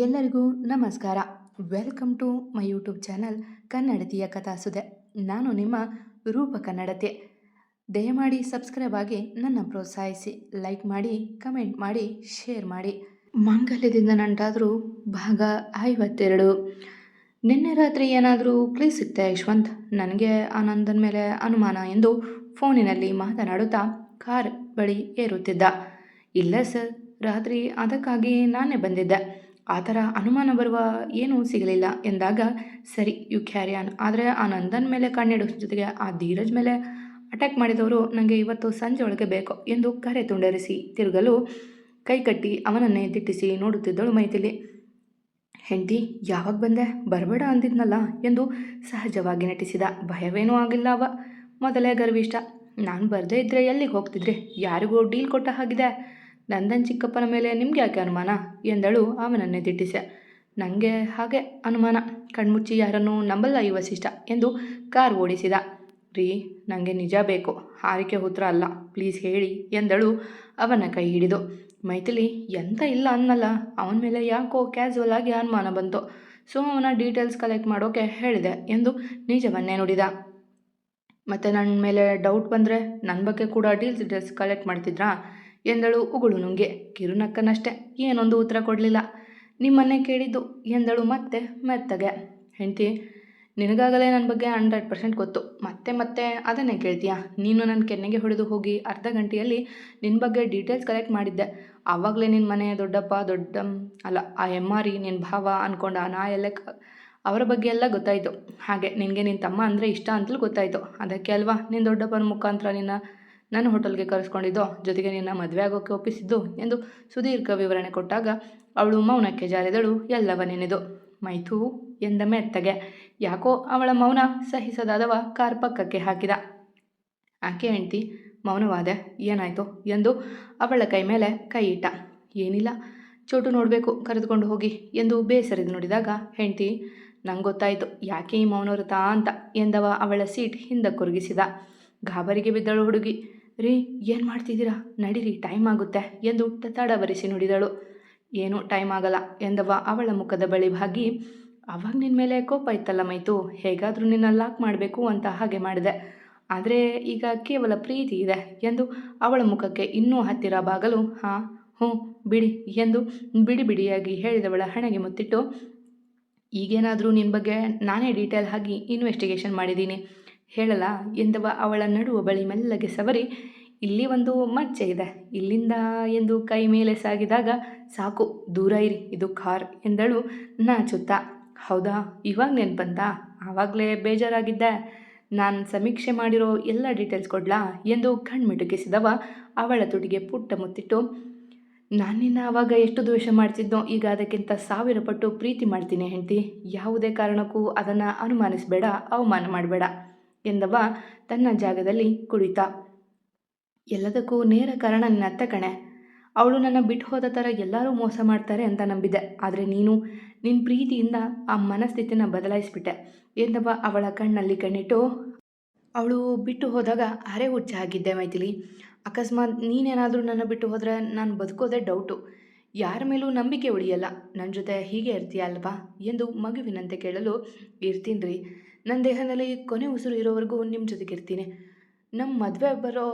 ಎಲ್ಲರಿಗೂ ನಮಸ್ಕಾರ. Welcome to my YouTube channel ಕನ್ನಡತಿಯ ಕಥಾಸುದೆ. ನಾನು ನಿಮ್ಮ ರೂಪ ಕನ್ನಡತೆ. ದಯಮಾಡಿ ಸಬ್ಸ್ಕ್ರೈಬ್ ಆಗಿ ನನ್ನ ಪ್ರೋತ್ಸಾಹಿಸಿ. ಲೈಕ್ ಮಾಡಿ ಕಮೆಂಟ್ ಮಾಡಿ ಶೇರ್ ಮಾಡಿ. ಮಾಂಗಲ್ಯದಿಂದ ನಂಟಾದರೂ ಭಾಗ ಐವತ್ತೆರಡು. ನಿನ್ನೆ ರಾತ್ರಿ ಏನಾದರೂ ಕ್ಲೀ ಸಿಗ್ತಾ ಯಶವಂತ್? ನನಗೆ ಆನಂದನ ಮೇಲೆ ಅನುಮಾನ ಎಂದು ಫೋನಿನಲ್ಲಿ ಮಾತನಾಡುತ್ತಾ ಕಾರ್ ಬಳಿ ಏರುತ್ತಿದ್ದ. ಇಲ್ಲ ಸರ್, ರಾತ್ರಿ ಅದಕ್ಕಾಗಿ ನಾನೇ ಬಂದಿದ್ದೆ. ಆ ಥರ ಅನುಮಾನ ಬರುವ ಏನೂ ಸಿಗಲಿಲ್ಲ ಎಂದಾಗ, ಸರಿ ಯು ಕ್ಯಾರಿ ಆನ್ ಆದರೆ ಆ ನಂದನ್ ಮೇಲೆ ಕಣ್ಣಿಡೋ ಜೊತೆಗೆ ಆ ಧೀರಜ್ ಮೇಲೆ ಅಟ್ಯಾಕ್ ಮಾಡಿದವರು ನನಗೆ ಇವತ್ತು ಸಂಜೆ ಒಳಗೆ ಬೇಕು ಎಂದು ಕರೆ ತುಂಡರಿಸಿ ತಿರುಗಲು ಕೈಕಟ್ಟಿ ಅವನನ್ನೇ ದಿಟ್ಟಿಸಿ ನೋಡುತ್ತಿದ್ದಳು ಮೈಥಿಲಿ. ಹೆಂಡತಿ, ಯಾವಾಗ ಬಂದೆ? ಬರಬೇಡ ಅಂದಿದ್ನಲ್ಲ? ಎಂದು ಸಹಜವಾಗಿ ನಟಿಸಿದ. ಭಯವೇನೂ ಆಗಿಲ್ಲ ಅವ. ಮೊದಲೇ ಗರ್ವಿಷ್ಟ ನಾನು ಬರದೇ ಇದ್ದರೆ ಎಲ್ಲಿಗೆ ಹೋಗ್ತಿದ್ರೆ? ಯಾರಿಗೂ ಡೀಲ್ ಕೊಟ್ಟ ಹಾಗಿದೆ ನಂದನ್ ಚಿಕ್ಕಪ್ಪನ ಮೇಲೆ ನಿಮ್ಗೆ ಯಾಕೆ ಅನುಮಾನ? ಎಂದಳು ಅವನನ್ನೇ ದಿಟ್ಟಿಸೆ ನನಗೆ ಹಾಗೆ ಅನುಮಾನ. ಕಣ್ಮುಚ್ಚಿ ಯಾರನ್ನು ನಂಬಲ್ಲ ಈ ವಸಿಷ್ಠ ಎಂದು ಕಾರ್ ಓಡಿಸಿದ. ರೀ ನನಗೆ ನಿಜ ಬೇಕು. ಹಾರಿಕೆ ಉತ್ತರ ಅಲ್ಲ. ಪ್ಲೀಸ್ ಹೇಳಿ ಎಂದಳು ಅವನ ಕೈ ಹಿಡಿದು. ಮೈಥಿಲಿ, ಎಂತ ಇಲ್ಲ ಅನ್ನಲ್ಲ. ಅವನ ಮೇಲೆ ಯಾಕೋ ಕ್ಯಾಸುವಲ್ ಆಗಿ ಅನುಮಾನ ಬಂತು. ಸೊ ಅವನ ಡೀಟೇಲ್ಸ್ ಕಲೆಕ್ಟ್ ಮಾಡೋಕೆ ಹೇಳಿದೆ ಎಂದು ನಿಜವನ್ನೇ ನುಡಿದ. ಮತ್ತು ನನ್ನ ಮೇಲೆ ಡೌಟ್ ಬಂದರೆ ನನ್ನ ಬಗ್ಗೆ ಕೂಡ ಡೀಟೇಲ್ಸ್ ಕಲೆಕ್ಟ್ ಮಾಡ್ತಿದ್ರಾ? ಎಂದಳು ಉಗುಳು ನುಂಗೆ ಕಿರುನಕ್ಕನಷ್ಟೆ, ಏನೊಂದು ಉತ್ತರ ಕೊಡಲಿಲ್ಲ. ನಿಮ್ಮನ್ನೇ ಕೇಳಿದ್ದು ಎಂದಳು ಮತ್ತೆ ಮೆತ್ತಗೆ. ಹೆಂಡತಿ, ನಿನಗಾಗಲೇ ನನ್ನ ಬಗ್ಗೆ ಹಂಡ್ರೆಡ್ ಪರ್ಸೆಂಟ್ ಗೊತ್ತು. ಮತ್ತೆ ಮತ್ತೆ ಅದನ್ನೇ ಕೇಳ್ತೀಯಾ? ನೀನು ನನ್ನ ಕೆನ್ನೆಗೆ ಹೊಡೆದು ಹೋಗಿ ಅರ್ಧ ಗಂಟೆಯಲ್ಲಿ ನಿನ್ನ ಬಗ್ಗೆ ಡೀಟೇಲ್ಸ್ ಕಲೆಕ್ಟ್ ಮಾಡಿದ್ದೆ. ಆವಾಗಲೇ ನಿನ್ನ ಮನೆ ದೊಡ್ಡಪ್ಪ, ದೊಡ್ಡ, ಅಲ್ಲ, ಆ ಎಮ್ಮಾರಿ ನಿನ್ನ ಭಾವ ಅಂದ್ಕೊಂಡ ನಾ ಎಲ್ಲ ಅವರ ಬಗ್ಗೆ ಎಲ್ಲ ಗೊತ್ತಾಯಿತು. ಹಾಗೆ ನಿನಗೆ ನಿನ್ನ ತಮ್ಮ ಅಂದರೆ ಇಷ್ಟ ಅಂತಲೂ ಗೊತ್ತಾಯಿತು. ಅದಕ್ಕೆ ಅಲ್ವಾ ನಿನ್ನ ದೊಡ್ಡಪ್ಪನ ಮುಖಾಂತರ ನಿನ್ನ ನನ್ನ ಹೋಟೆಲ್ಗೆ ಕರೆಸ್ಕೊಂಡಿದ್ದೋ ಜೊತೆಗೆ ನಿನ್ನ ಮದುವೆ ಆಗೋಕ್ಕೆ ಒಪ್ಪಿಸಿದ್ದು ಎಂದು ಸುದೀರ್ಘ ವಿವರಣೆ ಕೊಟ್ಟಾಗ ಅವಳು ಮೌನಕ್ಕೆ ಜಾರಿದಳು ಎಲ್ಲವ ನೆನೆದು. ಮೈಥು ಎಂದ ಮೆತ್ತಗೆ. ಯಾಕೋ ಅವಳ ಮೌನ ಸಹಿಸದಾದವ ಕಾರ್ ಪಕ್ಕಕ್ಕೆ ಹಾಕಿದ. ಆಕೆ ಹೆಂಡ್ತಿ, ಮೌನವಾದೆ, ಏನಾಯಿತು ಎಂದು ಅವಳ ಕೈ ಮೇಲೆ ಕೈ ಇಟ್ಟ. ಏನಿಲ್ಲ, ಚೋಟು ನೋಡಬೇಕು ಕರೆದುಕೊಂಡು ಹೋಗಿ ಎಂದು ಬೇಸರಿದು ನೋಡಿದಾಗ ಹೆಂಡ್ತಿ, ನಂಗೆ ಗೊತ್ತಾಯಿತು ಯಾಕೆ ಈ ಮೌನವ್ರತ ಅಂತ ಎಂದವ ಅವಳ ಸೀಟ್ ಹಿಂದೆ ಕೊರಗಿಸಿದ. ಗಾಬರಿಗೆ ಬಿದ್ದಳು ಹುಡುಗಿ. ರೀ, ಏನು ಮಾಡ್ತಿದ್ದೀರಾ? ನಡೀರಿ ಟೈಮ್ ಆಗುತ್ತೆ ಎಂದು ತಡಬರಿಸಿ ನುಡಿದಳು. ಏನು ಟೈಮ್ ಆಗಲ್ಲ ಎಂದವ ಅವಳ ಮುಖದ ಬಳಿ ಭಾಗಿ. ಅವಾಗ ನಿನ್ನ ಮೇಲೆ ಕೋಪ ಇತ್ತಲ್ಲ ಮೈತು, ಹೇಗಾದರೂ ನಿನ್ನ ಲಾಕ್ ಮಾಡಬೇಕು ಅಂತ ಹಾಗೆ ಮಾಡಿದೆ. ಆದರೆ ಈಗ ಕೇವಲ ಪ್ರೀತಿ ಇದೆ ಎಂದು ಅವಳ ಮುಖಕ್ಕೆ ಇನ್ನೂ ಹತ್ತಿರ ಬಾಗಲು, ಹಾಂ, ಹ್ಞೂ, ಬಿಡಿ ಎಂದು ಬಿಡಿ ಬಿಡಿಯಾಗಿ ಹೇಳಿದವಳ ಹಣೆಗೆ ಮುತ್ತಿಟ್ಟು, ಈಗೇನಾದರೂ ನಿನ್ನ ಬಗ್ಗೆ ನಾನೇ ಡೀಟೇಲ್ ಆಗಿ ಇನ್ವೆಸ್ಟಿಗೇಷನ್ ಮಾಡಿದ್ದೀನಿ. ಹೇಳಲ್ಲ ಎಂದವ ಅವಳ ನಡುವ ಬಳಿ ಮೆಲ್ಲಗೆ ಸವರಿ, ಇಲ್ಲಿ ಒಂದು ಮಚ್ಚೆ ಇದೆ, ಇಲ್ಲಿಂದ ಎಂದು ಕೈ ಮೇಲೆ ಸಾಗಿದಾಗ, ಸಾಕು, ದೂರ ಇರಿ, ಇದು ಕಾರ್, ಎಂದಳು ನಾಚುತ್ತಾ. ಹೌದಾ, ಇವಾಗ ನೆನ್ಪಂತ ಆವಾಗಲೇ ಬೇಜಾರಾಗಿದ್ದೆ. ನಾನು ಸಮೀಕ್ಷೆ ಮಾಡಿರೋ ಎಲ್ಲ ಡೀಟೇಲ್ಸ್ ಕೊಡ್ಲಾ? ಎಂದು ಕಣ್ಮಿಟುಕಿಸಿದವ ಅವಳ ತುಟಿಗೆ ಪುಟ್ಟ ಮುತ್ತಿಟ್ಟು ನಾನಿನ್ನ ನಿನ್ನ ಆವಾಗ ಎಷ್ಟು ದ್ವೇಷ ಮಾಡ್ತಿದ್ನೋ, ಈಗ ಅದಕ್ಕಿಂತ ಸಾವಿರ ಪಟ್ಟು ಪ್ರೀತಿ ಮಾಡ್ತೀನಿ ಹೆಂಡತಿ. ಯಾವುದೇ ಕಾರಣಕ್ಕೂ ಅದನ್ನು ಅನುಮಾನಿಸಬೇಡ, ಅವಮಾನ ಮಾಡಬೇಡ. ಎಂದವ ತನ್ನ ಜಾಗದಲ್ಲಿ ಕುಳಿತ. ಎಲ್ಲದಕ್ಕೂ ನೇರ ಕಾರಣ ನಿನ್ನ ಕಣೆ. ಅವಳು ನನ್ನ ಬಿಟ್ಟು ಹೋದ ಥರ ಎಲ್ಲರೂ ಮೋಸ ಮಾಡ್ತಾರೆ ಅಂತ ನಂಬಿದೆ. ಆದರೆ ನೀನು ನಿನ್ನ ಪ್ರೀತಿಯಿಂದ ಆ ಮನಸ್ಥಿತಿನ ಬದಲಾಯಿಸ್ಬಿಟ್ಟೆ ಎಂದವ ಅವಳ ಕಣ್ಣಲ್ಲಿ ಕಣ್ಣಿಟ್ಟು. ಅವಳು ಬಿಟ್ಟು ಹೋದಾಗ ಅರೆ ಹುಚ್ಚ ಆಗಿದ್ದೆ ಮೈಥಿಲಿ. ಅಕಸ್ಮಾತ್ ನೀನೇನಾದರೂ ನನ್ನ ಬಿಟ್ಟು ಹೋದರೆ ನಾನು ಬದುಕೋದೇ ಡೌಟು. ಯಾರ ಮೇಲೂ ನಂಬಿಕೆ ಉಳಿಯಲ್ಲ. ನನ್ನ ಜೊತೆ ಹೀಗೆ ಇರ್ತೀಯ ಅಲ್ವಾ ಎಂದು ಮಗುವಿನಂತೆ ಕೇಳಲು ಇರ್ತೀನಿ ರೀ ನನ್ನ ದೇಹದಲ್ಲಿ ಕೊನೆ ಉಸಿರು ಇರೋವರೆಗೂ ನಿಮ್ಮ ಜೊತೆಗೆ ಇರ್ತೀನಿ ನಮ್ಮ ಮದುವೆ ಬರೋ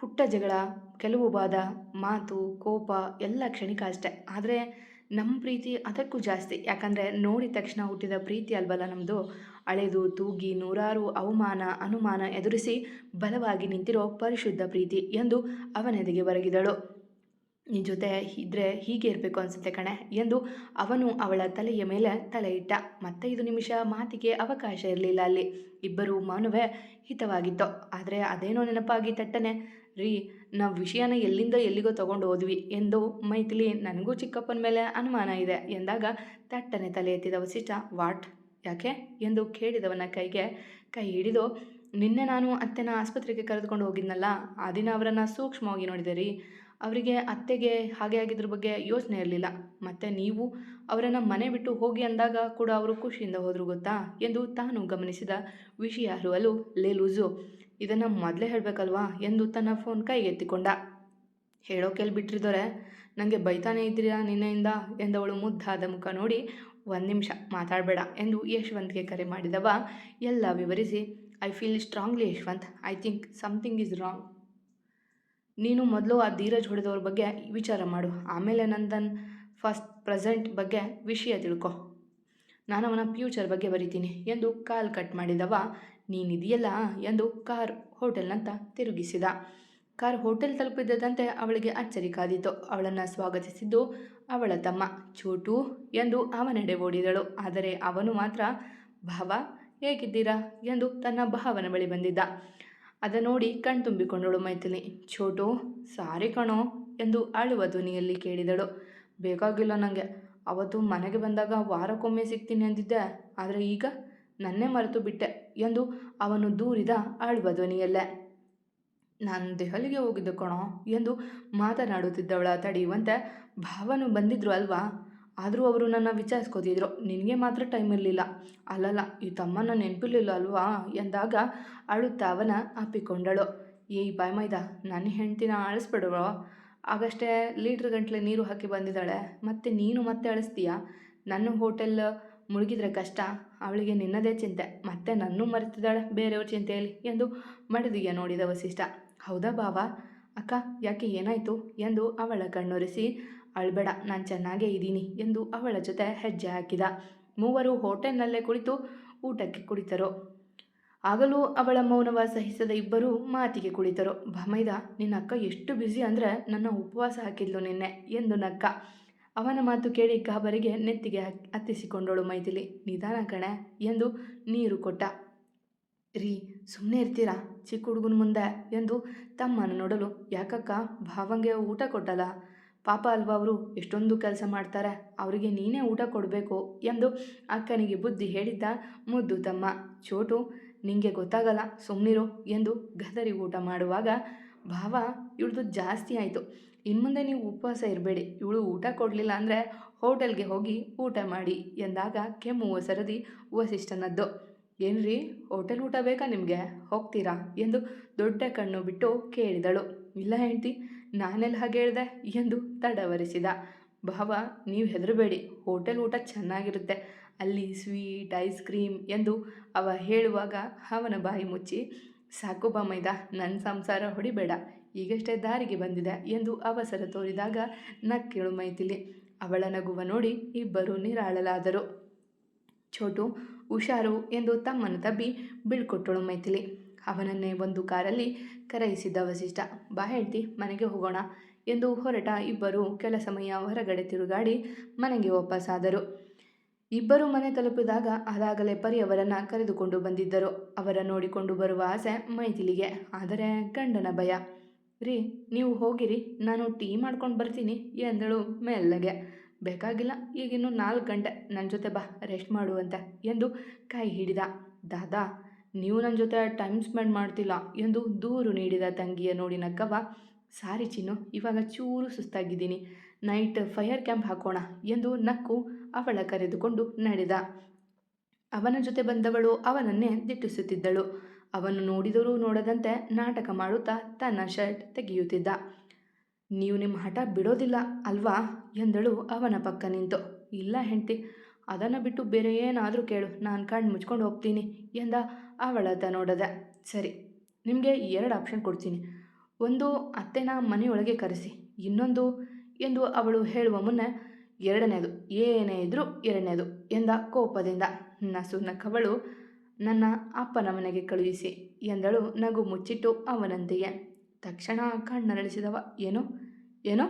ಪುಟ್ಟ ಜಗಳ, ಕೆಲವು ಬಾದ ಮಾತು, ಕೋಪ ಎಲ್ಲ ಕ್ಷಣಿಕ ಅಷ್ಟೆ. ಆದರೆ ನಮ್ಮ ಪ್ರೀತಿ ಅದಕ್ಕೂ ಜಾಸ್ತಿ. ಯಾಕಂದರೆ ನೋಡಿದ ತಕ್ಷಣ ಹುಟ್ಟಿದ ಪ್ರೀತಿ ಅಲ್ವಲ್ಲ ನಮ್ಮದು ಅಳೆದು, ತೂಗಿ, ನೂರಾರು ಅವಮಾನ, ಅನುಮಾನ ಎದುರಿಸಿ ಬಲವಾಗಿ ನಿಂತಿರೋ ಪರಿಶುದ್ಧ ಪ್ರೀತಿ ಎಂದು ಅವನೆದೆಗೆ ಬರಗಿದಳು. ನಿನ್ನ ಜೊತೆ ಇದ್ರೆ ಹೀಗೆ ಇರಬೇಕು ಅನಿಸುತ್ತೆ ಕಣೆ ಎಂದು ಅವನು ಅವಳ ತಲೆಯ ಮೇಲೆ ತಲೆ ಇಟ್ಟ ಮತ್ತೆ ಇದು ನಿಮಿಷ ಮಾತಿಗೆ ಅವಕಾಶ ಇರಲಿಲ್ಲ ಅಲ್ಲಿ. ಇಬ್ಬರು ಮೌನವೇ ಹಿತವಾಗಿತ್ತು. ಆದರೆ ಅದೇನೋ ನೆನಪಾಗಿ ತಟ್ಟನೆ, ರೀ, ನಾವು ವಿಷಯನ ಎಲ್ಲಿಂದ ಎಲ್ಲಿಗೋ ತಗೊಂಡು ಹೋದ್ವಿ ಎಂದು ಮೈಥಿಲಿ ನನಗೂ ಚಿಕ್ಕಪ್ಪನ ಮೇಲೆ ಅನುಮಾನ ಇದೆ ಎಂದಾಗ ತಟ್ಟನೆ ತಲೆ ಎತ್ತಿದ ವಸಿಷ್ಠ, ವಾಟ್? ಯಾಕೆ? ಎಂದು ಕೇಳಿದವನ ಕೈಗೆ ಕೈ ಹಿಡಿದು, ನಿನ್ನೆ ನಾನು ಅತ್ತೆನ ಆಸ್ಪತ್ರೆಗೆ ಕರೆದುಕೊಂಡು ಹೋಗಿದ್ನಲ್ಲ, ಆ ದಿನ ಅವರನ್ನು ಸೂಕ್ಷ್ಮವಾಗಿ ನೋಡಿದೆ ರೀ. ಅವರಿಗೆ ಅತ್ತೆಗೆ ಹಾಗೆ ಆಗಿದ್ರ ಬಗ್ಗೆ ಯೋಚನೆ ಇರಲಿಲ್ಲ. ಮತ್ತು ನೀವು ಅವರನ್ನು ಮನೆ ಬಿಟ್ಟು ಹೋಗಿ ಅಂದಾಗ ಕೂಡ ಅವರು ಖುಷಿಯಿಂದ ಹೋದರು ಗೊತ್ತಾ? ಎಂದು ತಾನು ಗಮನಿಸಿದ ವಿಷಯ ಅರುವಲು, ಲೇ ಲೂಸು, ಇದನ್ನು ಮೊದಲೇ ಹೇಳಬೇಕಲ್ವಾ? ಎಂದು ತನ್ನ ಫೋನ್ ಕೈಗೆತ್ತಿಕೊಂಡ ಹೇಳೋಕೆಲ್ಲಿ ಬಿಟ್ಟಿರಿದೋರೆ ನನಗೆ ಬೈತಾನೆ ಇದ್ದೀರಾ ನಿನ್ನೆಯಿಂದ? ಎಂದವಳು ಮುದ್ದಾದ ಮುಖ ನೋಡಿ, ಒಂದು ನಿಮಿಷ, ಮಾತಾಡಬೇಡ ಎಂದು ಯಶವಂತ್ಗೆ ಕರೆ ಮಾಡಿದವ. ಎಲ್ಲ ವಿವರಿಸಿ I feel strongly Yashwant. I think something is wrong ನೀನು ಮೊದಲು ಆ ಧೀರಜ್ ಹೊಡೆದವ್ರ ಬಗ್ಗೆ ವಿಚಾರ ಮಾಡು. ಆಮೇಲೆ ನಂದನ್ ಫಸ್ಟ್, ಪ್ರೆಸೆಂಟ್ ಬಗ್ಗೆ ವಿಷಯ ತಿಳ್ಕೊ. ನಾನು ಅವನ ಫ್ಯೂಚರ್ ಬಗ್ಗೆ ಬರಿತೀನಿ. ಎಂದು ಕಾಲ್ ಕಟ್ ಮಾಡಿದವ, ನೀನಿದೆಯಲ್ಲ? ಎಂದು ಕಾರ್ ಹೋಟೆಲ್ನಂತ ತಿರುಗಿಸಿದ. ಕಾರ್ ಹೋಟೆಲ್ ತಲುಪಿದ್ದಂತೆ ಅವಳಿಗೆ ಅಚ್ಚರಿ ಕಾದಿತು ಅವಳನ್ನು ಸ್ವಾಗತಿಸಿದ್ದು ಅವಳ ತಮ್ಮ, ಚೋಟು ಎಂದು ಅವನೆಡೆ ಓಡಿದಳು. ಆದರೆ ಅವನು ಮಾತ್ರ, ಭಾವ, ಹೇಗಿದ್ದೀರಾ? ಎಂದು ತನ್ನ ಭಾವನ ಬಳಿ ಬಂದಿದ್ದ. ಅದ ನೋಡಿ ಕಣ್ತುಂಬಿಕೊಂಡಳು ಮೈಥಿಲಿ. ಛೋಟೋ, ಸಾರಿ ಕಣೋ ಎಂದು ಅಳುವ ಧ್ವನಿಯಲ್ಲಿ ಕೇಳಿದಳು. ಬೇಕಾಗಿಲ್ಲ ನನಗೆ ಅವತ್ತು ಮನೆಗೆ ಬಂದಾಗ ವಾರಕ್ಕೊಮ್ಮೆ ಸಿಗ್ತೀನಿ ಅಂದಿದ್ದೆ. ಆದರೆ ಈಗ ನನ್ನೇ ಮರೆತು ಬಿಟ್ಟೆ ಎಂದು ಅವನು ದೂರಿದ ಅಳುವ ಧ್ವನಿಯಲ್ಲೇ. ನಾನು ದೆಹಲಿಗೆ ಹೋಗಿದ್ದು ಕಣೋ ಎಂದು ಮಾತನಾಡುತ್ತಿದ್ದವಳ ತಡೆಯುವಂತೆ ಭಾವನು ಬಂದಿದ್ರು ಅಲ್ವಾ? ಆದರೂ ಅವರು ನನ್ನ ವಿಚಾರಿಸ್ಕೋತಿದ್ರು. ನಿನಗೆ ಮಾತ್ರ ಟೈಮ್ ಇರಲಿಲ್ಲ. ಅಲ್ಲಲ್ಲ, ಈ ತಮ್ಮನ ನೆನಪಿರ್ಲಿಲ್ಲ ಅಲ್ವಾ? ಎಂದಾಗ ಅಳುತ್ತಾ ಅವನ ಅಪ್ಪಿಕೊಂಡಳು. ಏಯ್ ಬಾಯ್ ಮೈದ ನನ್ನ ಹೆಂಡ್ತಿನ ಅಳಿಸ್ಬಿಡುವ ಆಗಷ್ಟೇ ಲೀಟ್ರ್ ಗಂಟಲೆ ನೀರು ಹಾಕಿ ಬಂದಿದ್ದಾಳೆ. ಮತ್ತೆ ನೀನು ಮತ್ತೆ ಅಳಿಸ್ತೀಯ? ನನ್ನ ಹೋಟೆಲ್ ಮುಳುಗಿದ್ರೆ ಕಷ್ಟ. ಅವಳಿಗೆ ನಿನ್ನದೇ ಚಿಂತೆ. ಮತ್ತೆ ನನ್ನೂ ಮರೆತಿದ್ದಾಳೆ ಬೇರೆಯವ್ರ ಚಿಂತೆಯಲ್ಲಿ ಎಂದು ಮಡದಿಗೆ ನೋಡಿದ ವಸಿಷ್ಠ. ಹೌದಾ ಬಾವಾ? ಅಕ್ಕ, ಯಾಕೆ ಏನಾಯಿತು? ಎಂದು ಅವಳ ಕಣ್ಣೊರೆಸಿ ಅಳ್ಬೇಡ, ನಾನು ಚೆನ್ನಾಗೇ ಇದ್ದೀನಿ ಎಂದು ಅವಳ ಜೊತೆ ಹೆಜ್ಜೆ ಹಾಕಿದ. ಮೂವರು ಹೋಟೆಲ್ನಲ್ಲೇ ಕುಳಿತು ಊಟಕ್ಕೆ ಕುಳಿತರು. ಆಗಲೂ ಅವಳ ಮೌನವ ಸಹಿಸದ ಇಬ್ಬರು ಮಾತಿಗೆ ಕುಳಿತರು. ಭಮೈದ, ನಿನ್ನ ಅಕ್ಕ ಎಷ್ಟು ಬ್ಯುಸಿ ಅಂದರೆ ನನ್ನ ಉಪವಾಸ ಹಾಕಿದ್ಲು ನಿನ್ನೆ ಎಂದು ನಕ್ಕ. ಅವನ ಮಾತು ಕೇಳಿ ಗಾಬರಿಗೆ ನೆತ್ತಿಗೆ ಹತ್ತಿಸಿಕೊಂಡಳು ಮೈಥಿಲಿ. ನಿಧಾನ ಕಣೆ ಎಂದು ನೀರು ಕೊಟ್ಟ. ರೀ ಸುಮ್ಮನೆ ಇರ್ತೀರಾ? ಚಿಕ್ಕ ಹುಡುಗನ ಮುಂದೆ ಎಂದು ತಮ್ಮನ ನೋಡಲು, ಯಾಕಕ್ಕ, ಭಾವಂಗೆ ಊಟ ಕೊಟ್ಟಲ್ಲ? ಪಾಪ ಅಲ್ವಾ ಅವರು? ಎಷ್ಟೊಂದು ಕೆಲಸ ಮಾಡ್ತಾರೆ. ಅವರಿಗೆ ನೀನೇ ಊಟ ಕೊಡಬೇಕು ಎಂದು ಅಕ್ಕನಿಗೆ ಬುದ್ಧಿ ಹೇಳಿದ್ದ ಮುದ್ದು ತಮ್ಮ. ಚೋಟು, ನಿಂಗೆ ಗೊತ್ತಾಗಲ್ಲ ಸುಮ್ಮನಿರು ಎಂದು ಗದರಿ ಊಟ ಮಾಡುವಾಗ ಭಾವ ಇಳಿದು ಜಾಸ್ತಿ ಆಯಿತು. ಇನ್ಮುಂದೆ ನೀವು ಉಪವಾಸ ಇರಬೇಡಿ. ಇವಳು ಊಟ ಕೊಡಲಿಲ್ಲ ಅಂದರೆ ಹೋಟೆಲ್ಗೆ ಹೋಗಿ ಊಟ ಮಾಡಿ ಎಂದಾಗ ಕೆಮ್ಮುವ ಸರದಿ ವಸಿಷ್ಠನದ್ದು. ಏನ್ರಿ? ಹೋಟೆಲ್ ಊಟ ಬೇಕಾ ನಿಮಗೆ? ಹೋಗ್ತೀರಾ? ಎಂದು ದೊಡ್ಡ ಕಣ್ಣು ಬಿಟ್ಟು ಕೇಳಿದಳು. ಇಲ್ಲ ಹೆಂಡ್ತಿ ನಾನೆಲ್ಲ ಹಾಗೆ ಹೇಳ್ದೆ? ಎಂದು ತಡವರಿಸಿದ. ಭಾವ, ನೀವು ಹೆದರಬೇಡಿ. ಹೋಟೆಲ್ ಊಟ ಚೆನ್ನಾಗಿರುತ್ತೆ. ಅಲ್ಲಿ ಸ್ವೀಟ್, ಐಸ್ ಕ್ರೀಮ್ ಎಂದು ಅವ ಹೇಳುವಾಗ ಅವನ ಬಾಯಿ ಮುಚ್ಚಿ, ಸಾಕು ಮೈದ ನನ್ನ ಸಂಸಾರ ಹೊಡಿಬೇಡ. ಈಗಷ್ಟೇ ದಾರಿಗೆ ಬಂದಿದೆ ಎಂದು ಅವಸರ ತೋರಿದಾಗ ನಕ್ಕೇಳು ಮೈತಿಲಿ ಅವಳ ನಗುವ ನೋಡಿ ಇಬ್ಬರು ನಿರಾಳಲಾದರು. ಛೋಟು, ಹುಷಾರು ಎಂದು ತಮ್ಮನ್ನು ತಬ್ಬಿ ಬೀಳ್ಕೊಟ್ಟಳು ಮೈಥಿಲಿ. ಅವನನ್ನೇ ಒಂದು ಕಾರಲ್ಲಿ ಕರೆಯಿಸಿದ್ದ ವಸಿಷ್ಠ, ಬಾ ಹೇಳ್ತಿ ಮನೆಗೆ ಹೋಗೋಣ ಎಂದು ಹೊರಟ ಇಬ್ಬರು ಕೆಲ ಸಮಯ ಹೊರಗಡೆ ತಿರುಗಾಡಿ ಮನೆಗೆ ವಾಪಸ್ಸಾದರು ಇಬ್ಬರು ಮನೆ ತಲುಪಿದಾಗ ಅದಾಗಲೇ ಪರಿಯವರನ್ನು ಕರೆದುಕೊಂಡು ಬಂದಿದ್ದರು. ಅವರ ನೋಡಿಕೊಂಡು ಬರುವ ಆಸೆ ಮೈಥಿಲಿಗೆ, ಆದರೆ ಗಂಡನ ಭಯ. ರೀ, ನೀವು ಹೋಗಿರಿ, ನಾನು ಟೀ ಮಾಡ್ಕೊಂಡು ಬರ್ತೀನಿ ಎಂದಳು ಮೆಲ್ಲಗೆ. ಬೇಕಾಗಿಲ್ಲ, ಈಗಿನ್ನೂ ನಾಲ್ಕು ಗಂಟೆ ನನ್ನ ಜೊತೆ ಬಾ, ರೆಸ್ಟ್ ಮಾಡುವಂತೆ ಎಂದು ಕೈ ಹಿಡಿದ. ದಾದಾ ನೀವು ನನ್ನ ಜೊತೆ ಟೈಮ್ ಸ್ಪೆಂಡ್ ಮಾಡ್ತಿಲ್ಲ. ಎಂದು ದೂರು ನೀಡಿದ ತಂಗಿಯ ನೋಡಿ ನಕ್ಕವ ಸಾರಿ ಚಿನ್ನು, ಇವಾಗ ಚೂರು ಸುಸ್ತಾಗಿದ್ದೀನಿ. ನೈಟ್ ಫೈರ್ ಕ್ಯಾಂಪ್ ಹಾಕೋಣ ಎಂದು ನಕ್ಕು ಅವಳ ಕರೆದುಕೊಂಡು ನಡೆದ. ಅವನ ಜೊತೆ ಬಂದವಳು ಅವನನ್ನೇ ದಿಟ್ಟಿಸುತ್ತಿದ್ದಳು. ಅವನು ನೋಡಿದರೂ ನೋಡದಂತೆ ನಾಟಕ ಮಾಡುತ್ತಾ ತನ್ನ ಶರ್ಟ್ ತೆಗೆಯುತ್ತಿದ್ದ. ನೀವು ನಿಮ್ಮ ಹಠ ಬಿಡೋದಿಲ್ಲ ಅಲ್ವಾ? ಎಂದಳು ಅವನ ಪಕ್ಕ ನಿಂತು. ಇಲ್ಲ ಹೆಂಡ್ತಿ ಅದನ್ನು ಬಿಟ್ಟು ಬೇರೆ ಏನಾದರೂ ಕೇಳು, ನಾನು ಕಣ್ಣು ಮುಚ್ಕೊಂಡು ಹೋಗ್ತೀನಿ ಎಂದ ಅವಳದ ನೋಡದೆ. ಸರಿ, ನಿಮಗೆ ಎರಡು ಆಪ್ಷನ್ ಕೊಡ್ತೀನಿ. ಒಂದು, ಅತ್ತೆನ ಮನೆಯೊಳಗೆ ಕರೆಸಿ. ಇನ್ನೊಂದು, ಎಂದು ಅವಳು ಹೇಳುವ ಮುನ್ನ ಎರಡನೇದು, ಏನೇ ಇದ್ದರೂ ಎರಡನೇದು ಎಂದ ಕೋಪದಿಂದ. ನಸು ನಕ್ಕವಳು ನನ್ನ ಅಪ್ಪನ ಮನೆಗೆ ಕಳುಹಿಸಿ ಎಂದಳು ನಗು ಮುಚ್ಚಿಟ್ಟು ಅವನಂತೆಯೇ. ತಕ್ಷಣ ಕಣ್ಣರಳಿಸಿದವ, ಏನು? ಏನೋ?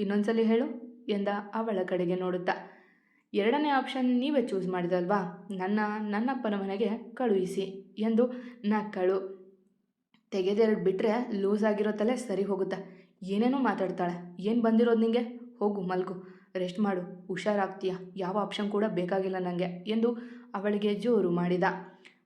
ಇನ್ನೊಂದ್ಸಲಿ ಹೇಳು, ಎಂದ ಅವಳ ಕಡೆಗೆ ನೋಡುತ್ತಾ. ಎರಡನೇ ಆಪ್ಷನ್ ನೀವೇ ಚೂಸ್ ಮಾಡಿದಲ್ವಾ? ನನ್ನ ನನ್ನಪ್ಪನ ಮನೆಗೆ ಕಳುಹಿಸಿ ಎಂದು ನಕ್ಕಳು ತೆಗೆದೆರಡು ಬಿಟ್ಟರೆ ಲೂಸ್ ಆಗಿರೋ ತಲೆ ಸರಿ ಹೋಗುತ್ತೆ? ಏನೇನೋ ಮಾತಾಡ್ತಾಳೆ. ಏನು ಬಂದಿರೋದು ನಿಂಗೆ? ಹೋಗು, ಮಲ್ಗು. ರೆಸ್ಟ್ ಮಾಡು. ಹುಷಾರಾಗ್ತೀಯ? ಯಾವ ಆಪ್ಷನ್ ಕೂಡ ಬೇಕಾಗಿಲ್ಲ ನನಗೆ ಎಂದು ಅವಳಿಗೆ ಜೋರು ಮಾಡಿದ.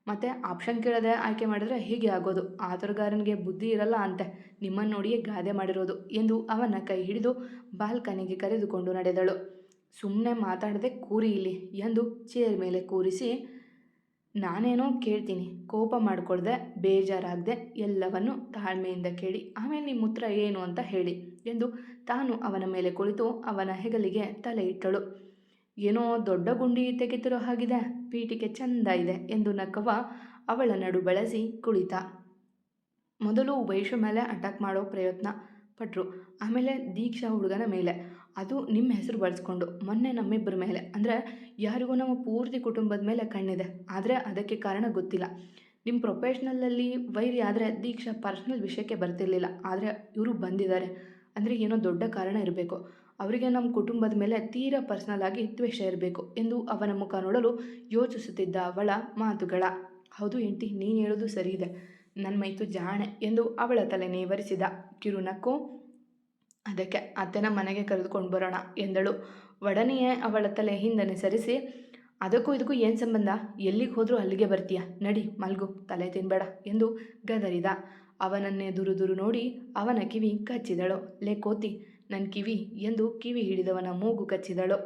ಮತ್ತು ಆಪ್ಷನ್ ಕೇಳದೆ ಆಯ್ಕೆ ಮಾಡಿದ್ರೆ ಹೀಗೆ ಆಗೋದು. ಆತರಗಾರನಿಗೆ ಬುದ್ಧಿ ಇರಲ್ಲ ಅಂತೆ. ನಿಮ್ಮನ್ನು ನೋಡಿಯೇ ಗಾದೆ ಮಾಡಿರೋದು ಎಂದು ಅವನ ಕೈ ಹಿಡಿದು ಬಾಲ್ಕನಿಗೆ ಕರೆದುಕೊಂಡು ನಡೆದಳು. ಸುಮ್ಮನೆ ಮಾತಾಡದೆ ಕೂರಿ ಇಲ್ಲಿ ಎಂದು ಚೇರ್ ಮೇಲೆ ಕೂರಿಸಿ, ನಾನೇನೋ ಕೇಳ್ತೀನಿ, ಕೋಪ ಮಾಡಿಕೊಳ್ದೆ, ಬೇಜಾರಾಗದೆ ಎಲ್ಲವನ್ನು ತಾಳ್ಮೆಯಿಂದ ಕೇಳಿ, ಆಮೇಲೆ ನಿಮ್ಮ ಉತ್ತರ ಏನು ಅಂತ ಹೇಳಿ ಎಂದು ತಾನು ಅವನ ಮೇಲೆ ಕುಳಿತು ಅವನ ಹೆಗಲಿಗೆ ತಲೆ ಇಟ್ಟಳು. ಏನೋ ದೊಡ್ಡ ಗುಂಡಿ ತೆಗೆತಿರೋ ಹಾಗಿದೆ ಪೀಠಿಗೆ ಚಂದ ಇದೆ ಎಂದು ನಕ್ಕವ ಅವಳ ನಡು ಬಳಸಿ ಕುಳಿತ. ಮೊದಲು ವಯಸ್ಸು ಮೇಲೆ ಅಟ್ಯಾಕ್ ಮಾಡೋ ಪ್ರಯತ್ನ ಪಟ್ಟರು ಆಮೇಲೆ ದೀಕ್ಷಾ ಹುಡುಗನ ಮೇಲೆ. ಅದು ನಿಮ್ಮ ಹೆಸರು ಬಳಸ್ಕೊಂಡು, ಮೊನ್ನೆ ನಮ್ಮಿಬ್ಬರ ಮೇಲೆ, ಅಂದರೆ ಯಾರಿಗೂ ನಮ್ಮ ಪೂರ್ತಿ ಕುಟುಂಬದ ಮೇಲೆ ಕಣ್ಣಿದೆ. ಆದರೆ ಅದಕ್ಕೆ ಕಾರಣ ಗೊತ್ತಿಲ್ಲ. ನಿಮ್ಮ ಪ್ರೊಫೆಷ್ನಲಲ್ಲಿ ವೈರಿ ಆದರೆ ದೀಕ್ಷಾ ಪರ್ಸ್ನಲ್ ವಿಷಯಕ್ಕೆ ಬರ್ತಿರ್ಲಿಲ್ಲ. ಆದರೆ ಇವರು ಬಂದಿದ್ದಾರೆ. ಅಂದರೆ ಏನೋ ದೊಡ್ಡ ಕಾರಣ ಇರಬೇಕು. ಅವರಿಗೆ ನಮ್ಮ ಕುಟುಂಬದ ಮೇಲೆ ತೀರಾ ಪರ್ಸ್ನಲ್ ಆಗಿ ದ್ವೇಷ ಇರಬೇಕು ಎಂದು ಅವನ ಮುಖ ನೋಡಲು ಯೋಚಿಸುತ್ತಿದ್ದ ಅವಳ ಮಾತುಗಳ, ಹೌದು ಎಂಟಿ ನೀನು ಹೇಳೋದು ಸರಿ ಇದೆ. ನನ್ನ ಮೈತು ಜಾಣೆ ಎಂದು ಅವಳ ತಲೆ ನೇವರಿಸಿದ ಕಿರುನಕ್ಕು ಅದಕ್ಕೆ ಅತ್ತೆನ ಮನೆಗೆ ಕರೆದುಕೊಂಡು ಬರೋಣ ಎಂದಳು. ಒಡನೆಯೇ ಅವಳ ತಲೆ ಹಿಂದನೆ ಸರಿಸಿ, ಅದಕ್ಕೂ ಇದಕ್ಕೂ ಏನು ಸಂಬಂಧ? ಎಲ್ಲಿಗೆ ಹೋದರೂ ಅಲ್ಲಿಗೆ ಬರ್ತೀಯ? ನಡಿ, ಮಲ್ಗು, ತಲೆ ತಿನ್ಬೇಡ ಎಂದು ಗದರಿದ. ಅವನನ್ನೇ ದುರುದುರು ದುರು ನೋಡಿ ಅವನ ಕಿವಿ ಕಚ್ಚಿದಳು. ಲೇ ಕೋತಿ ನನ್ನ ಕಿವಿ ಎಂದು ಕಿವಿ ಹಿಡಿದವನ ಮೂಗು ಕಚ್ಚಿದಳು.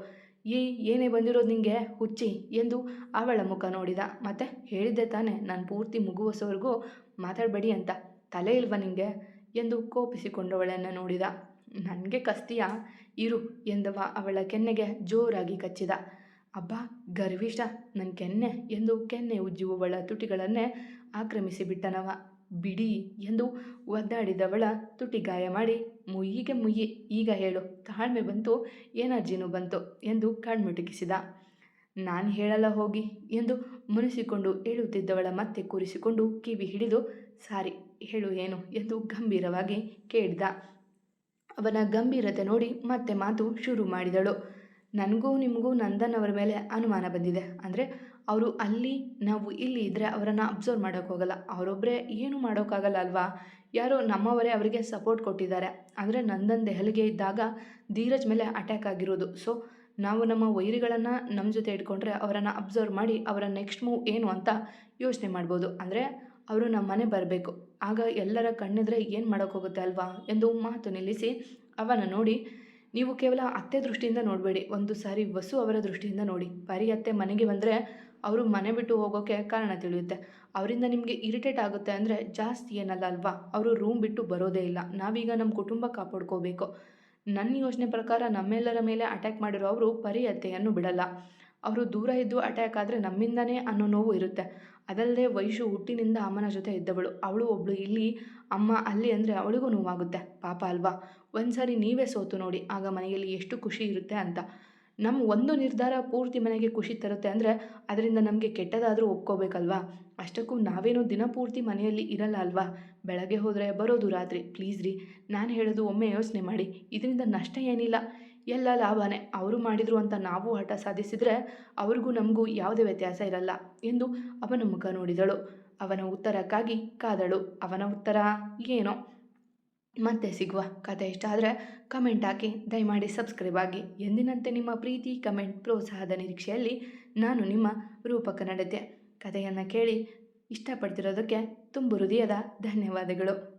ಏ ಏನೇ ಬಂದಿರೋದು ನಿಂಗೆ? ಹುಚ್ಚಿ ಎಂದು ಅವಳ ಮುಖ ನೋಡಿದ. ಮತ್ತೆ ಹೇಳಿದ್ದೆ ತಾನೆ, ನಾನು ಪೂರ್ತಿ ಮುಗುವಸೋವರೆಗೂ ಮಾತಾಡಬೇಡಿ ಅಂತ. ತಲೆ ಇಲ್ವಾ ನಿಂಗೆ? ಎಂದು ಕೋಪಿಸಿಕೊಂಡವಳನ್ನು ನೋಡಿದ. ನನಗೆ ಕಸ್ತಿಯ? ಇರು ಎಂದವ ಅವಳ ಕೆನ್ನೆಗೆ ಜೋರಾಗಿ ಕಚ್ಚಿದ. ಅಬ್ಬ, ಗರ್ವಿಷ್ಠ ನನ್ನ ಕೆನ್ನೆ ಎಂದು ಕೆನ್ನೆ ಉಜ್ಜುವವಳ ತುಟಿಗಳನ್ನೇ ಆಕ್ರಮಿಸಿ ಬಿಟ್ಟನವ. ಬಿಡಿ ಎಂದು ಒದ್ದಾಡಿದವಳ ತುಟಿ ಗಾಯ ಮಾಡಿ, ಮುಯ್ಯಿಗೆ ಮುಯ್ಯಿ, ಈಗ ಹೇಳು, ತಾಳ್ಮೆ ಬಂತು, ಎನರ್ಜಿನೂ ಬಂತು ಎಂದು ಕಣ್ಮುಟುಕಿಸಿದ. ನಾನು ಹೇಳಲ್ಲ ಹೋಗಿ ಎಂದು ಮುನಿಸಿಕೊಂಡು ಹೇಳುತ್ತಿದ್ದವಳ ಮತ್ತೆ ಕೂರಿಸಿಕೊಂಡು ಕಿವಿ ಹಿಡಿದು, ಸಾರಿ, ಹೇಳು ಏನು ಎಂದು ಗಂಭೀರವಾಗಿ ಕೇಳಿದ. ಅವನ ಗಂಭೀರತೆ ನೋಡಿ ಮತ್ತೆ ಮಾತು ಶುರು ಮಾಡಿದಳು. ನನಗೂ ನಿಮಗೂ ನಂದನ್ ಅವರ ಮೇಲೆ ಅನುಮಾನ ಬಂದಿದೆ. ಅಂದರೆ ಅವರು ಅಲ್ಲಿ, ನಾವು ಇಲ್ಲಿ ಇದ್ದರೆ ಅವರನ್ನು ಅಬ್ಸರ್ವ್ ಮಾಡೋಕ್ಕೋಗಲ್ಲ ಅವರೊಬ್ಬರೇ ಏನೂ ಮಾಡೋಕ್ಕಾಗಲ್ಲ ಅಲ್ವಾ? ಯಾರೋ ನಮ್ಮವರೇ ಅವರಿಗೆ ಸಪೋರ್ಟ್ ಕೊಟ್ಟಿದ್ದಾರೆ. ಅಂದರೆ ನಂದನ್ ದೆಹಲಿಗೆ ಇದ್ದಾಗ ಧೀರಜ್ ಮೇಲೆ ಅಟ್ಯಾಕ್ ಆಗಿರೋದು. ಸೊ ನಾವು ನಮ್ಮ ವೈರಿಗಳನ್ನು ನಮ್ಮ ಜೊತೆ ಇಟ್ಕೊಂಡ್ರೆ ಅವರನ್ನು ಅಬ್ಸರ್ವ್ ಮಾಡಿ ಅವರ ನೆಕ್ಸ್ಟ್ ಮೂವ್ ಏನು ಅಂತ ಯೋಚನೆ ಮಾಡ್ಬೋದು. ಅಂದರೆ ಅವರು ನಮ್ಮ ಮನೆ ಬರಬೇಕು. ಆಗ ಎಲ್ಲರ ಕಣ್ಣಿದ್ರೆ ಏನು ಮಾಡೋಕ್ಕೋಗುತ್ತೆ ಅಲ್ವಾ ಎಂದು ಮಾತು ನಿಲ್ಲಿಸಿ ಅವನ ನೋಡಿ, ನೀವು ಕೇವಲ ಅತ್ತೆ ದೃಷ್ಟಿಯಿಂದ ನೋಡಬೇಡಿ, ಒಂದು ಸಾರಿ ವಸು ಅವರ ದೃಷ್ಟಿಯಿಂದ ನೋಡಿ. ಪರಿ ಅತ್ತೆ ಮನೆಗೆ ಬಂದರೆ ಅವರು ಮನೆ ಬಿಟ್ಟು ಹೋಗೋಕ್ಕೆ ಕಾರಣ ತಿಳಿಯುತ್ತೆ. ಅವರಿಂದ ನಿಮಗೆ ಇರಿಟೇಟ್ ಆಗುತ್ತೆ ಅಂದರೆ ಜಾಸ್ತಿ ಏನಲ್ಲ ಅಲ್ವಾ? ಅವರು ರೂಮ್ ಬಿಟ್ಟು ಬರೋದೇ ಇಲ್ಲ. ನಾವೀಗ ನಮ್ಮ ಕುಟುಂಬ ಕಾಪಾಡ್ಕೋಬೇಕು. ನನ್ನ ಯೋಚನೆ ಪ್ರಕಾರ ನಮ್ಮೆಲ್ಲರ ಮೇಲೆ ಅಟ್ಯಾಕ್ ಮಾಡಿರೋ ಅವರು ಪರಿ ಅತ್ತೆಯನ್ನು ಬಿಡಲ್ಲ. ಅವರು ದೂರ ಇದ್ದು ಅಟ್ಯಾಕ್ ಆದರೆ ನಮ್ಮಿಂದನೇ ಅನ್ನೋ ನೋವು ಇರುತ್ತೆ. ಅದಲ್ಲದೆ ವೈಶು ಹುಟ್ಟಿನಿಂದ ಅಮ್ಮನ ಜೊತೆ ಇದ್ದವಳು. ಅವಳು ಒಬ್ಳು ಇಲ್ಲಿ, ಅಮ್ಮ ಅಲ್ಲಿ ಅಂದರೆ ಅವಳಿಗೂ ನೋವಾಗುತ್ತೆ. ಪಾಪ ಅಲ್ವಾ? ಒಂದು ನೀವೇ ಸೋತು ನೋಡಿ, ಆಗ ಮನೆಯಲ್ಲಿ ಎಷ್ಟು ಖುಷಿ ಇರುತ್ತೆ ಅಂತ. ನಮ್ಮ ಒಂದು ನಿರ್ಧಾರ ಪೂರ್ತಿ ಮನೆಗೆ ಖುಷಿ ತರುತ್ತೆ ಅಂದರೆ ಅದರಿಂದ ನಮಗೆ ಕೆಟ್ಟದಾದರೂ ಒಪ್ಕೋಬೇಕಲ್ವಾ? ಅಷ್ಟಕ್ಕೂ ನಾವೇನು ದಿನಪೂರ್ತಿ ಮನೆಯಲ್ಲಿ ಇರಲ್ಲ ಅಲ್ವಾ? ಬೆಳಗ್ಗೆ ಹೋದರೆ ಬರೋದು ರಾತ್ರಿ. ಪ್ಲೀಸ್ ರೀ, ನಾನು ಹೇಳೋದು ಒಮ್ಮೆ ಯೋಚನೆ ಮಾಡಿ. ಇದರಿಂದ ನಷ್ಟ ಏನಿಲ್ಲ. ಎಲ್ಲ ಲಾಭನೇ. ಅವರು ಮಾಡಿದರು ಅಂತ ನಾವು ಹಠ ಸಾಧಿಸಿದರೆ ಅವ್ರಿಗೂ ನಮಗೂ ಯಾವುದೇ ವ್ಯತ್ಯಾಸ ಇರಲ್ಲ ಎಂದು ಅವನ ಮುಖ ನೋಡಿದಳು. ಅವನ ಉತ್ತರಕ್ಕಾಗಿ ಕಾದಳು. ಅವನ ಉತ್ತರ ಏನೋ? ಮತ್ತೆ ಸಿಗುವ ಕತೆ ಇಷ್ಟ ಆದರೆ ಕಮೆಂಟ್ ಹಾಕಿ. ದಯಮಾಡಿ ಸಬ್ಸ್ಕ್ರೈಬ್ ಆಗಿ. ಎಂದಿನಂತೆ ನಿಮ್ಮ ಪ್ರೀತಿ, ಕಮೆಂಟ್, ಪ್ರೋತ್ಸಾಹದ ನಿರೀಕ್ಷೆಯಲ್ಲಿ ನಾನು ನಿಮ್ಮ ರೂಪಕ ಕನ್ನಡತೆ ಕಥೆಯನ್ನು ಕೇಳಿ ಇಷ್ಟಪಡ್ತಿರೋದಕ್ಕೆ ತುಂಬ ಹೃದಯದ ಧನ್ಯವಾದಗಳು.